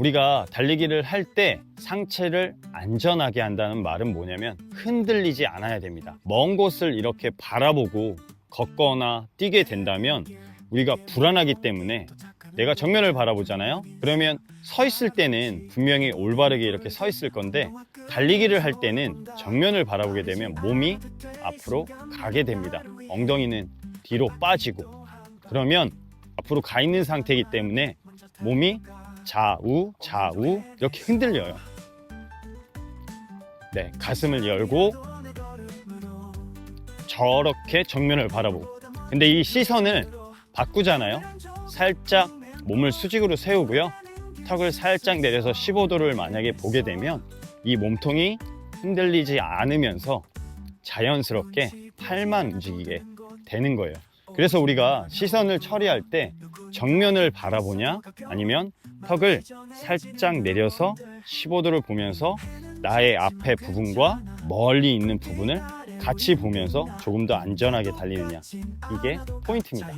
우리가 달리기를 할 때 상체를 안전하게 한다는 말은 뭐냐면 흔들리지 않아야 됩니다. 먼 곳을 이렇게 바라보고 걷거나 뛰게 된다면 우리가 불안하기 때문에 내가 정면을 바라보잖아요. 그러면 서 있을 때는 분명히 올바르게 이렇게 서 있을 건데 달리기를 할 때는 정면을 바라보게 되면 몸이 앞으로 가게 됩니다. 엉덩이는 뒤로 빠지고 그러면 앞으로 가 있는 상태이기 때문에 몸이 좌우 좌우 이렇게 흔들려요. 네, 가슴을 열고 저렇게 정면을 바라보고. 근데 이 시선을 바꾸잖아요. 살짝 몸을 수직으로 세우고요. 턱을 살짝 내려서 15도를 만약에 보게 되면 이 몸통이 흔들리지 않으면서 자연스럽게 팔만 움직이게 되는 거예요. 그래서 우리가 시선을 처리할 때 정면을 바라보냐 아니면 턱을 살짝 내려서 15도를 보면서 나의 앞에 부분과 멀리 있는 부분을 같이 보면서 조금 더 안전하게 달리느냐. 이게 포인트입니다.